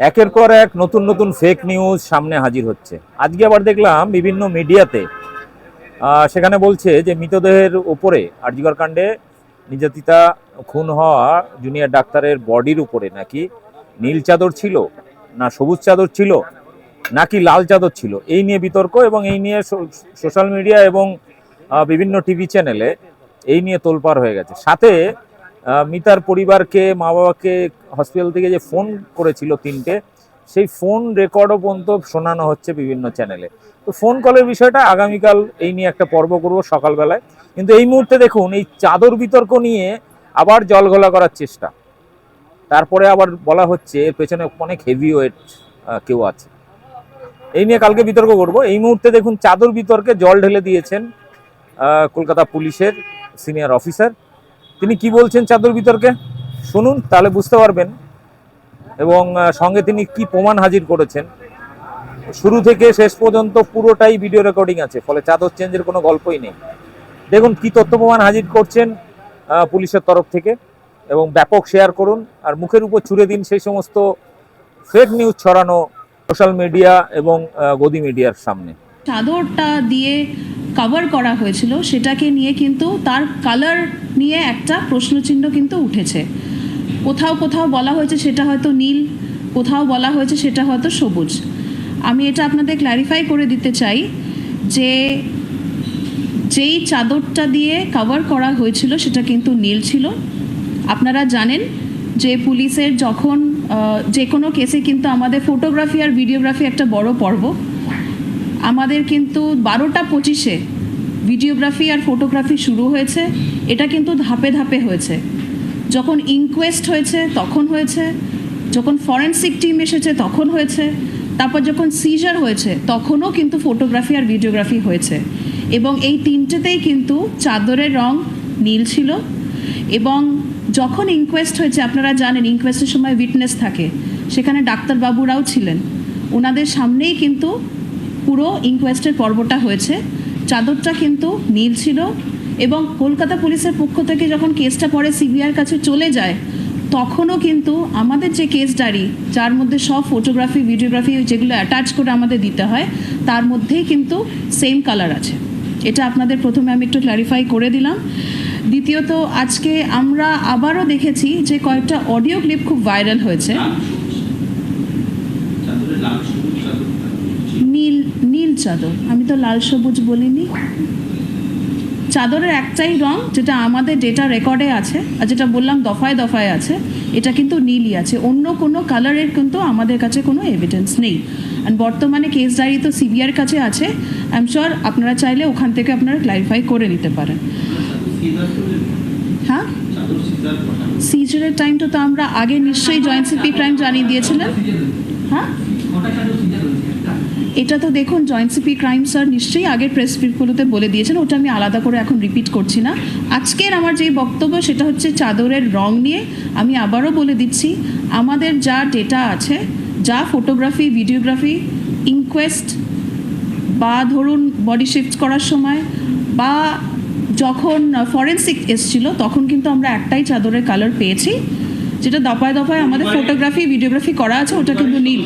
একের পর এক নতুন নতুন ফেক নিউজ সামনে হাজির হচ্ছে। আজকে আবার দেখলাম বিভিন্ন মিডিয়াতে সেখানে বলছে যে মৃতদেহের ওপরে আরজিকর কাণ্ডে নির্যাতিতা, খুন হওয়া জুনিয়র ডাক্তারের বডির উপরে নাকি নীল চাদর ছিল, না সবুজ চাদর ছিল, নাকি লাল চাদর ছিল, এই নিয়ে বিতর্ক এবং এই নিয়ে সোশ্যাল মিডিয়া এবং বিভিন্ন টিভি চ্যানেলে এই নিয়ে তোলপাড় হয়ে গেছে। সাথে মিতার পরিবারকে মা বাবাকে হসপিটাল থেকে যে ফোন করেছিল তিনটে, সেই ফোন রেকর্ডও পর্যন্ত শোনানো হচ্ছে বিভিন্ন চ্যানেলে তো ফোন কলের বিষয়টা আগামীকাল এই নিয়ে একটা পর্ব করব সকালবেলায়। কিন্তু এই মুহূর্তে দেখুন, এই চাদর বিতর্ক নিয়ে আবার জল ঘোলা করার চেষ্টা। তারপরে আবার বলা হচ্ছে, এর পেছনে অনেক হেভি ওয়েট কেউ আছে। এই নিয়ে কালকে বিতর্ক করব। এই মুহূর্তে দেখুন, চাদর বিতর্কে জল ঢেলে দিয়েছেন কলকাতা পুলিশের সিনিয়র অফিসার তিনি কি বলছেন চাদর বিতর্কে? শুনুন, তাহলে বুঝতে পারবেন। এবং সঙ্গে তিনি কি প্রমাণ হাজির করেছেন। শুরু থেকে শেষ পর্যন্ত পুরোটাই ভিডিও রেকর্ডিং আছে, ফলে চাদর চেঞ্জের কোনো গল্পই নেই। দেখুন কি তথ্য প্রমাণ হাজির করছেন পুলিশের তরফ থেকে। এবং ব্যাপক শেয়ার করুন। আর মুখের উপর ছুড়ে দিন সেই সমস্ত ফেক নিউজ ছড়ানো সোশ্যাল মিডিয়া এবং গদি মিডিয়ার সামনে। চাদরটা দিয়ে কভার করা হয়েছিল, সেটাকে নিয়ে কিন্তু তার কালার নিয়ে একটা প্রশ্নচিহ্ন কিন্তু উঠেছে। কোথাও কোথাও বলা হয়েছে সেটা হয়তো নীল, কোথাও বলা হয়েছে সেটা হয়তো সবুজ। আমি এটা আপনাদের ক্ল্যারিফাই করে দিতে চাই যে যেই চাদরটা দিয়ে কভার করা হয়েছিল সেটা কিন্তু নীল ছিল। আপনারা জানেন যে পুলিশের যখন যে কোনো কেসে কিন্তু আমাদের ফটোগ্রাফি আর ভিডিওগ্রাফি একটা বড় পর্ব। আমাদের কিন্তু বারোটা পঁচিশে ভিডিওগ্রাফি আর ফটোগ্রাফি শুরু হয়েছে। এটা কিন্তু ধাপে ধাপে হয়েছে। যখন ইনকোয়েস্ট হয়েছে, তখন হয়েছে। যখন ফরেন্সিক টিম এসেছে, তখন হয়েছে। তারপর যখন সিজার হয়েছে, তখনও কিন্তু ফটোগ্রাফি আর ভিডিওগ্রাফি হয়েছে। এবং এই তিনটেতেই কিন্তু চাদরের রং নীল ছিল। এবং যখন ইনকোয়েস্ট হয়েছে, আপনারা জানেন ইনকোয়েস্টের সময় উইটনেস থাকে। সেখানে ডাক্তারবাবুরাও ছিলেন। ওনাদের সামনেই কিন্তু পুরো ইনকোয়েস্টের পর্বটা হয়েছে। চাদরটা কিন্তু নীল ছিল এবং কলকাতা পুলিশের পক্ষ থেকে যখন কেসটা পরে সিবিআর কাছে চলে যায়, তখনও কিন্তু আমাদের যে কেস ডায়েরি যার মধ্যে সব ফটোগ্রাফি ভিডিওগ্রাফি যেগুলো অ্যাটাচ করে আমাদের দিতে হয়, তার মধ্যেই কিন্তু সেম কালার আছে। এটা আপনাদের প্রথমে আমি একটু ক্লারিফাই করে দিলাম। দ্বিতীয়ত, আজকে আমরা আবারও দেখেছি যে কয়েকটা অডিও ক্লিপ খুব ভাইরাল হয়েছে চাদরে লাল সবুজ চাদর নীল চাদর। আমি তো লাল সবুজ বলিনি। চাদরের একটাই রং, যেটা আমাদের ডেটা রেকর্ডে আছে, আর যেটা বললাম দফায় দফায় আছে, এটা কিন্তু নীলই আছে। অন্য কোনো কালারের কিন্তু আমাদের কাছে কোনো এভিডেন্স নেই। আর বর্তমানে কেস ডায়েরি তো সিবিআর কাছে আছে। আই এম শিওর আপনারা চাইলে ওখান থেকে আপনারা ক্লারিফাই করে নিতে পারেন। হ্যাঁ? সিজারের টাইমটা তো আমরা আগে নিশ্চয়ই জয়েন্ট সিপি ক্রাইম জানিয়ে দিয়েছিলেন। হ্যাঁ? এটা তো দেখুন জয়েন্ট সিপি ক্রাইম স্যার নিশ্চয়ই আগের প্রেস ব্রিফগুলোতে বলে দিয়েছেন ওটা আমি আলাদা করে এখন রিপিট করছি না। আজকের আমার যে বক্তব্য সেটা হচ্ছে চাদরের রং নিয়ে আমি আবারও বলে দিচ্ছি আমাদের যা ডেটা আছে যা ফটোগ্রাফি ভিডিওগ্রাফি ইনকোয়েস্ট বা ধরুন বডি শিফট করার সময় বা যখন ফরেন্সিক এসছিল তখন কিন্তু আমরা একটাই চাদরের কালার পেয়েছি যেটা দফায় দফায় আমাদের ফটোগ্রাফি ভিডিওগ্রাফি করা আছে ওটা কিন্তু নীল।